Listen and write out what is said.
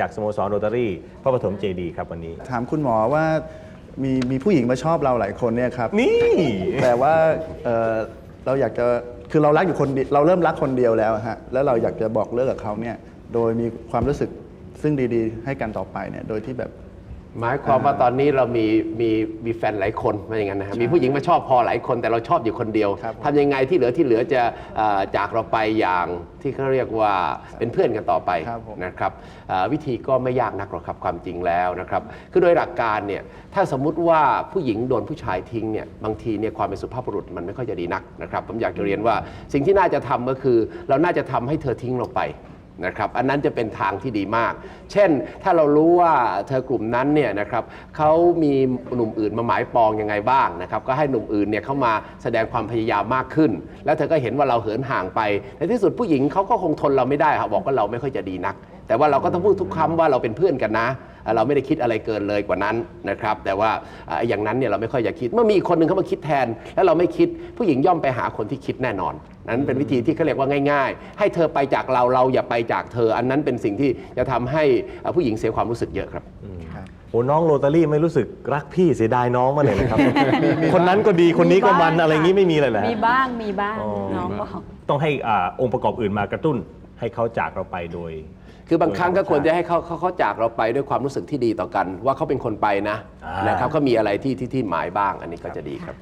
จากสโมสรโรตารี่พระปฐมเจดีย์ครับวันนี้ ถามคุณหมอว่ามีมีผู้หญิงมาชอบเราหลายคนเนี่ยครับ นี่ แต่ว่าเอ่อเราอยากจะคือเรารักอยู่คนเดียวเราเริ่มรักคนเดียวแล้วฮะแล้วเราอยากจะบอกเลิกกับเขาเนี่ยโดยมีความรู้สึกซึ่งดีๆ ให้กันต่อไปเนี่ยโดยที่แบบ หมายความว่าตอนนี้เรามีมีมีแฟนหลายคนไม่อย่างนั้นนะครับมีผู้หญิงมาชอบพอหลายคนแต่เราชอบอยู่คนเดียวครับผม ทำยังไงที่เหลือที่เหลือจะเอ่อจากเราไปอย่างที่เขาเรียกว่าเป็นเพื่อนกันต่อไป ครับผม นะครับเอ่อวิธีก็ไม่ยากนักหรอกครับความจริงแล้วนะครับคือโดยหลักการเนี่ยถ้าสมมุติว่าผู้หญิงโดนผู้ชายทิ้งเนี่ยบางทีเนี่ยความเป็นสุภาพบุรุษมันไม่ค่อยจะดีนักนะครับผมอยากจะเรียนว่าสิ่งที่น่าจะทำก็คือ เราน่าจะทำให้เธอทิ้งเราไป นะครับอันนั้นจะเป็นทางที่ดีมาก เช่นถ้าเรารู้ว่าเธอกลุ่มนั้นเนี่ยนะครับเขามีหนุ่มอื่นมาหมายปองยังไงบ้างนะครับก็ให้หนุ่มอื่นเนี่ยเข้ามาแสดงความพยายามมากขึ้น แล้วเธอก็เห็นว่าเราเหินห่างไป ในที่สุดผู้หญิงเขาก็คงทนเราไม่ได้ครับบอกว่าเราไม่ค่อยจะดีนัก แต่ว่าเราก็ต้องพูดทุกคำว่าเราเป็นเพื่อนกันนะ เราไม่ได้คิดอะไรเกินเลยกว่านั้นนะครับแต่ว่าอ่าอย่างนั้นเนี่ยเราไม่ค่อยจะคิด เมื่อมีอีกคนหนึ่งเข้ามาคิดแทน แล้วเราไม่คิดผู้หญิงย่อมไปหาคนที่คิดแน่นอน นั้นเป็นวิธีที่เขาเรียกว่าง่าย ๆ ให้เธอไปจากเราเราอย่าไปจากเธอ อันนั้นเป็นสิ่งที่จะทำให้อ่าผู้หญิงเสียความรู้สึกเยอะครับโอ้น้องโรตารี่ไม่รู้สึกรักพี่เสียดายน้องมาเลยนะครับ คนนั้นก็ดีคนนี้ก็มันมีบ้างอะไรอย่างนี้ไม่มีเลยแหละมีบ้างมีบ้างอ๋อน้องบอกต้องให้อ่าองค์ประกอบอื่นมากระตุ้นให้เขาจากเราไปโดย คือบางครั้งก็ควรจะให้เขาเขาเขาจากเราไปด้วยความรู้สึกที่ดีต่อกัน ว่าเขาเป็นคนไปนะอ่านนะครับเขามีอะไรที่ที่ที่หมายบ้างอันนี้ก็จะดีครับ